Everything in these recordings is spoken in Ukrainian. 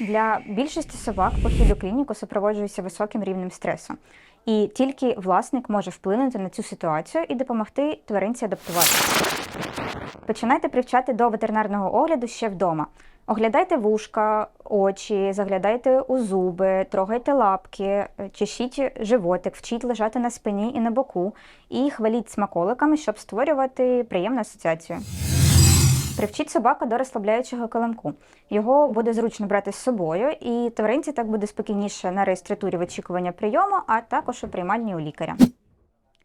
Для більшості собак похід у клініку супроводжується високим рівнем стресу. І тільки власник може вплинути на цю ситуацію і допомогти тваринці адаптуватися. Починайте привчати до ветеринарного огляду ще вдома. Оглядайте вушка, очі, заглядайте у зуби, трогайте лапки, е, чешіть животик, вчіть лежати на спині і на боку, і хваліть смаколиками, щоб створювати приємну асоціацію. Привчіть собаку до розслабляючого килимку. Його буде зручно брати з собою, і тваринці так буде спокійніше на реєстратурі в очікування прийому, а також у приймальні у лікаря.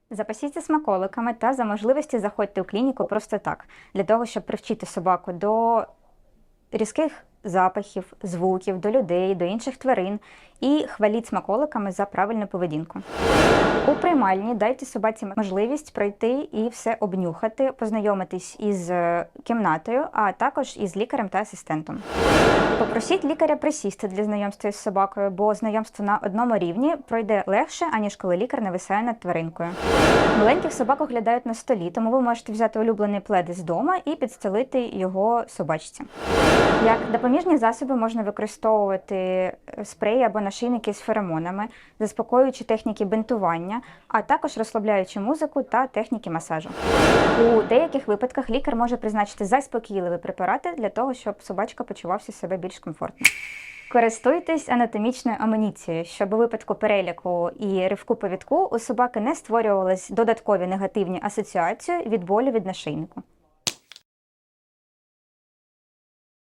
Запасіться смаколиками та за можливості заходьте у клініку просто так, для того, щоб привчити собаку до різких запахів, звуків, до людей, до інших тварин і хваліть смаколиками за правильну поведінку. У приймальні дайте собаці можливість пройти і все обнюхати, познайомитись із е, кімнатою, а також із лікарем та асистентом. Попросіть лікаря присісти для знайомства з собакою, бо знайомство на одному рівні пройде легше, аніж коли лікар нависає над тваринкою. Маленьких собак оглядають на столі, тому ви можете взяти улюблений плед з дому і підстелити його собачці. Як допоміжні засоби можна використовувати е, спреї або нашийники з феромонами, заспокоюючі техніки бинтування, а також розслабляючи музику та техніки масажу. У деяких випадках лікар може призначити заспокійливі препарати для того, щоб собачка почувався себе більш комфортно. Користуйтесь анатомічною амуніцією, щоб у випадку переляку і ривку повідку у собаки не створювались додаткові негативні асоціації від болю від нашийнику.